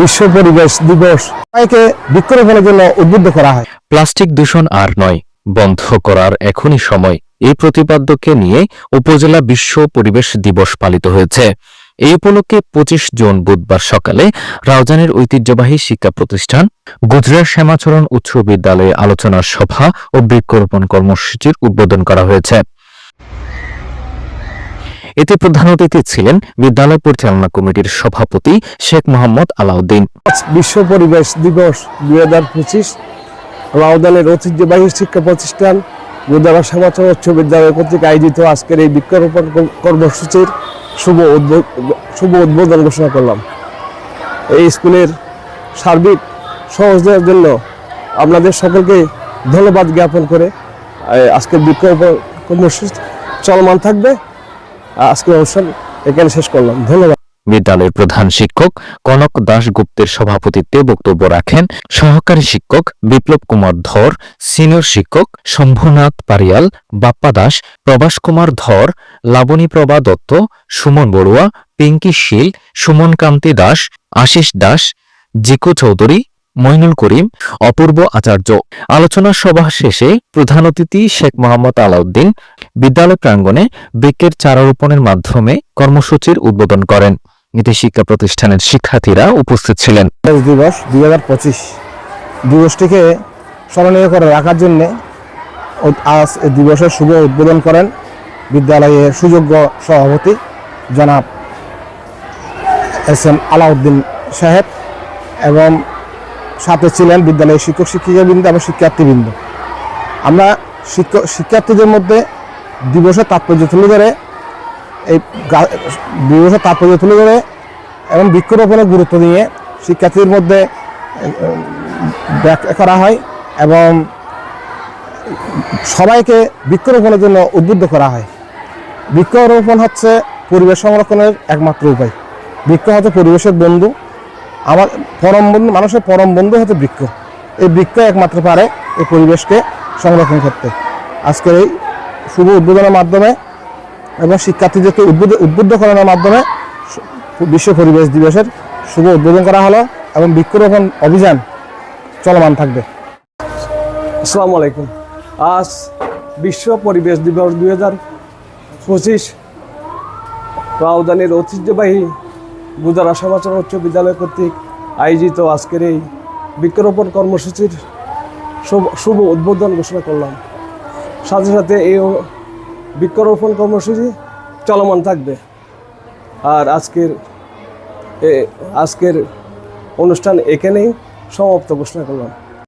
বিশ্ব পরিবেশ দিবস। সবাইকে বৃক্ষরোপণের জন্য উদ্বুদ্ধ করা হয়। প্লাস্টিক দূষণ আর নয়, বন্ধ করার এখনই সময়। এই প্রতিপাদ্যকে নিয়ে উপজেলা বিশ্ব পরিবেশ দিবস পালিত হয়েছে। এই উপলক্ষে পঁচিশ জুন বুধবার সকালে রাউজানের ঐতিহ্যবাহী শিক্ষা প্রতিষ্ঠান গুজরাট শ্যামাচরণ উচ্চ বিদ্যালয়ে আলোচনা সভা ও বৃক্ষরোপণ কর্মসূচির উদ্বোধন করা হয়েছে। এতে প্রধান অতিথি ছিলেন বিদ্যালয় পরিচালনা কমিটির সভাপতি শেখ মোহাম্মদ আলাউদ্দিন। বিশ্ব পরিবেশ দিবস দুই হাজার পঁচিশ। রাউদানের ঐতিহ্যবাহী শিক্ষা প্রতিষ্ঠান গুদারা সমাচার উচ্চ বিদ্যালয় কর্তৃক আয়োজিত আজকের এই বৃক্ষরোপণ কর্মসূচির শুভ শুভ উদ্বোধন ঘোষণা করলাম। এই স্কুলের সার্বিক সহযোগিতার জন্য আপনাদের সকলকে ধন্যবাদ জ্ঞাপন করে আজকের বৃক্ষরোপণ কর্মসূচি চলমান থাকবে। আজকের অনুষ্ঠান এখানে শেষ করলাম। ধন্যবাদ। বিদ্যালয়ের প্রধান শিক্ষক কনক দাস গুপ্তের সভাপতিত্বে বক্তব্য রাখেন সহকারী শিক্ষক বিপ্লব কুমার ধর, সিনিয়র শিক্ষক শম্ভুনাথ পারিয়াল, বাপ্পা দাস প্রবাস কুমার ধর লাবণী প্রভা দত্ত, সুমন বড়ুয়া, পিঙ্কি শীল সুমন কান্তি দাস, আশিস দাস, জিকু চৌধুরী মইনুল করিম, অপূর্ব আচার্য। আলোচনা সভা শেষে প্রধান অতিথি শেখ মোহাম্মদ আলাউদ্দিন বিদ্যালয় প্রাঙ্গণে বৃক্ষের চারা রোপণের মাধ্যমে কর্মসূচির উদ্বোধন করেন। এতে শিক্ষা প্রতিষ্ঠানের শিক্ষার্থীরা উপস্থিত ছিলেন। দিবস দুই হাজার পঁচিশ দিবসটিকে স্মরণীয় করে রাখার জন্যে আজ দিবসের শুভ উদ্বোধন করেন বিদ্যালয়ের সুযোগ্য সভাপতি জনাব এস এম আলাউদ্দিন সাহেব এবং সাথে ছিলেন বিদ্যালয়ের শিক্ষক, শিক্ষিকাবৃন্দ এবং শিক্ষার্থীবৃন্দ। আমরা শিক্ষক, শিক্ষার্থীদের মধ্যে দিবসের তাৎপর্য তুলে ধরে, এই দিবসের তাৎপর্য তুলে ধরে এবং বৃক্ষরোপণের গুরুত্ব নিয়ে শিক্ষার্থীদের মধ্যে ব্যাখ্যা করা হয় এবং সবাইকে বৃক্ষরোপণের জন্য উদ্বুদ্ধ করা হয়। বৃক্ষরোপণ হচ্ছে পরিবেশ সংরক্ষণের একমাত্র উপায়। বৃক্ষ হচ্ছে পরিবেশের বন্ধু। আমার পরম বন্ধু, মানুষের পরম বন্ধু হচ্ছে বৃক্ষ। এই বৃক্ষ একমাত্র পারে এই পরিবেশকে সংরক্ষণ করতে। আজকের এই শুভ উদ্বোধনের মাধ্যমে এবং শিক্ষার্থীদেরকে উদ্বুদ্ধ উদ্বুদ্ধ করানোর মাধ্যমে বিশ্ব পরিবেশ দিবসের শুভ উদ্বোধন করা হলো এবং বৃক্ষরোপণ অভিযান চলমান থাকবে। আসসালামু আলাইকুম। আজ বিশ্ব পরিবেশ দিবস দুই হাজার পঁচিশ। রাউদানের ঐতিহ্যবাহী গুজারা সমাচার উচ্চ বিদ্যালয় কর্তৃক আয়োজিত আজকের এই বৃক্ষরোপণ কর্মসূচির শুভ শুভ উদ্বোধন ঘোষণা করলাম। সাথে সাথে এই বৃক্ষরোপণ কর্মসূচি চলমান থাকবে। আর আজকের আজকের অনুষ্ঠান এখানেই সমাপ্ত ঘোষণা করলাম।